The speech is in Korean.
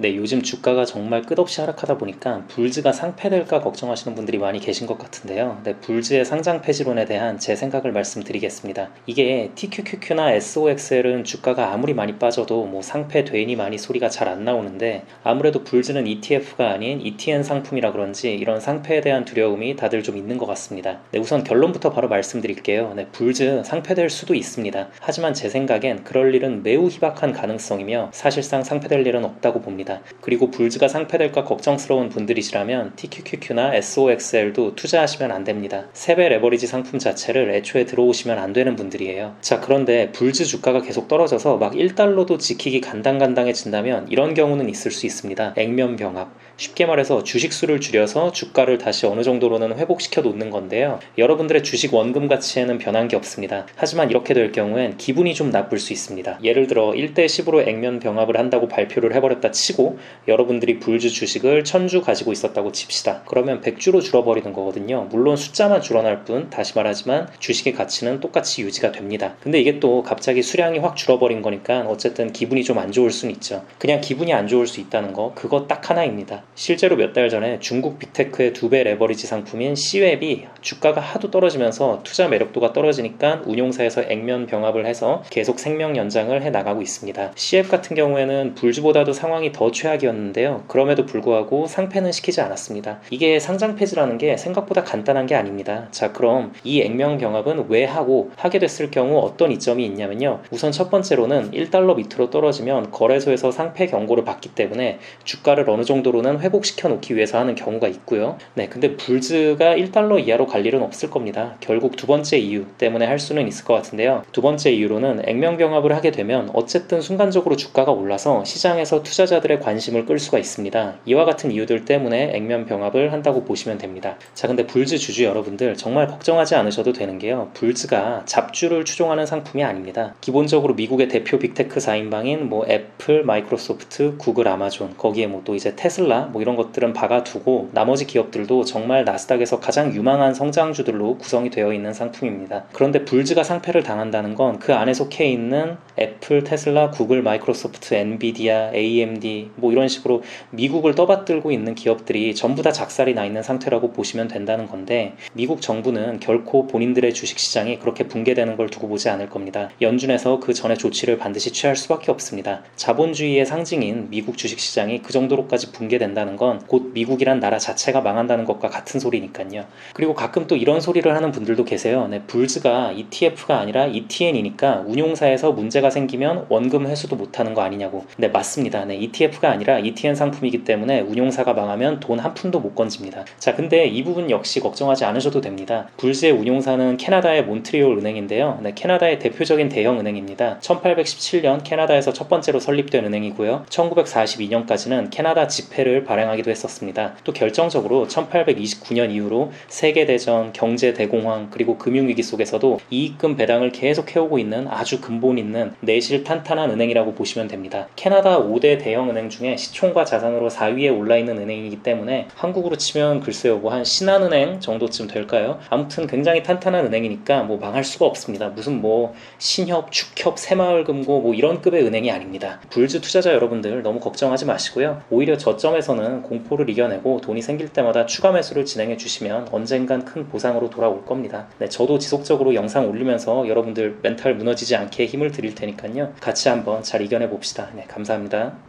네, 요즘 주가가 정말 끝없이 하락하다 보니까 불즈가 상폐될까 걱정하시는 분들이 많이 계신 것 같은데요. 네, 불즈의 상장 폐지론에 대한 제 생각을 말씀드리겠습니다. 이게 TQQQ나 SOXL은 주가가 아무리 많이 빠져도 뭐 상폐되니 많이 소리가 잘 안 나오는데 아무래도 불즈는 ETF가 아닌 ETN 상품이라 그런지 이런 상폐에 대한 두려움이 다들 좀 있는 것 같습니다. 네, 우선 결론부터 바로 말씀드릴게요. 네, 불즈 상폐될 수도 있습니다. 하지만 제 생각엔 그럴 일은 매우 희박한 가능성이며 사실상 상폐될 일은 없다고 봅니다. 그리고 불즈가 상폐될까 걱정스러운 분들이시라면 TQQQ나 SOXL도 투자하시면 안 됩니다. 세배 레버리지 상품 자체를 애초에 들어오시면 안 되는 분들이에요. 자, 그런데 불즈 주가가 계속 떨어져서 막 1달러도 지키기 간당간당해진다면 이런 경우는 있을 수 있습니다. 액면 병합. 쉽게 말해서 주식 수를 줄여서 주가를 다시 어느 정도로는 회복시켜 놓는 건데요. 여러분들의 주식 원금 가치에는 변한 게 없습니다. 하지만 이렇게 될 경우엔 기분이 좀 나쁠 수 있습니다. 예를 들어 1대 10으로 액면 병합을 한다고 발표를 해버렸다 치고 여러분들이 불주 주식을 천주 가지고 있었다고 칩시다. 그러면 100주로 줄어버리는 거거든요. 물론 숫자만 줄어날 뿐 다시 말하지만 주식의 가치는 똑같이 유지가 됩니다. 근데 이게 또 갑자기 수량이 확 줄어버린 거니까 어쨌든 기분이 좀 안 좋을 수는 있죠. 그냥 기분이 안 좋을 수 있다는 거 그거 딱 하나입니다. 실제로 몇 달 전에 중국 빅테크의 두 배 레버리지 상품인 C웹이 주가가 하도 떨어지면서 투자 매력도가 떨어지니까 운용사에서 액면 병합을 해서 계속 생명 연장을 해 나가고 있습니다. C웹 같은 경우에는 불주보다도 상황이 더 최악이었는데요. 그럼에도 불구하고 상패는 시키지 않았습니다. 이게 상장 폐지라는 게 생각보다 간단한 게 아닙니다. 자, 그럼 이 액면 병합은 왜 하고 하게 됐을 경우 어떤 이점이 있냐면요. 우선 첫 번째로는 1달러 밑으로 떨어지면 거래소에서 상패 경고를 받기 때문에 주가를 어느 정도로는 회복시켜 놓기 위해서 하는 경우가 있고요. 네, 근데 불즈가 1달러 이하로 갈 일은 없을 겁니다. 결국 두 번째 이유 때문에 할 수는 있을 것 같은데요. 두 번째 이유로는 액면 병합을 하게 되면 어쨌든 순간적으로 주가가 올라서 시장에서 투자자들의 관심을 끌 수가 있습니다. 이와 같은 이유들 때문에 액면 병합을 한다고 보시면 됩니다. 자, 근데 불즈 주주 여러분들 정말 걱정하지 않으셔도 되는 게요. 불즈가 잡주를 추종하는 상품이 아닙니다. 기본적으로 미국의 대표 빅테크 4인방인 뭐 애플, 마이크로소프트, 구글, 아마존 거기에 뭐 또 이제 테슬라 뭐 이런 것들은 박아두고 나머지 기업들도 정말 나스닥에서 가장 유망한 성장주들로 구성이 되어 있는 상품입니다. 그런데 불즈가 상패를 당한다는 건 그 안에 속해 있는 애플, 테슬라, 구글, 마이크로소프트, 엔비디아, AMD 뭐 이런 식으로 미국을 떠받들고 있는 기업들이 전부 다 작살이 나 있는 상태라고 보시면 된다는 건데 미국 정부는 결코 본인들의 주식 시장이 그렇게 붕괴되는 걸 두고 보지 않을 겁니다. 연준에서 그 전에 조치를 반드시 취할 수밖에 없습니다. 자본주의의 상징인 미국 주식 시장이 그 정도로까지 붕괴된다는 건 곧 미국이란 나라 자체가 망한다는 것과 같은 소리니까요. 그리고 가끔 또 이런 소리를 하는 분들도 계세요. 네, 불즈가 ETF가 아니라 ETN이니까 운용사에서 문제가 생기면 원금 회수도 못하는 거 아니냐고. 네, 맞습니다. 네, ETF 가 아니라 ETN 상품이기 때문에 운용사가 망하면 돈 한 푼도 못 건집니다. 자, 근데 이 부분 역시 걱정하지 않으셔도 됩니다. 불즈의 운용사는 캐나다의 몬트리올 은행인데요. 네, 캐나다의 대표적인 대형 은행입니다. 1817년 캐나다에서 첫 번째로 설립된 은행이고요. 1942년까지는 캐나다 지폐를 발행하기도 했었습니다. 또 결정적으로 1829년 이후로 세계대전, 경제대공황, 그리고 금융위기 속에서도 이익금 배당을 계속 해오고 있는 아주 근본 있는 내실 탄탄한 은행이라고 보시면 됩니다. 캐나다 5대 대형 은행 중에 시총과 자산으로 4위에 올라 있는 은행이기 때문에 한국으로 치면 글쎄요 뭐 한 신한은행 정도쯤 될까요? 아무튼 굉장히 탄탄한 은행이니까 뭐 망할 수가 없습니다. 무슨 뭐 신협, 축협, 새마을금고 뭐 이런 급의 은행이 아닙니다. 불즈 투자자 여러분들 너무 걱정하지 마시고요. 오히려 저점에서는 공포를 이겨내고 돈이 생길 때마다 추가 매수를 진행해 주시면 언젠간 큰 보상으로 돌아올 겁니다. 네, 저도 지속적으로 영상 올리면서 여러분들 멘탈 무너지지 않게 힘을 드릴 테니까요. 같이 한번 잘 이겨내 봅시다. 네, 감사합니다.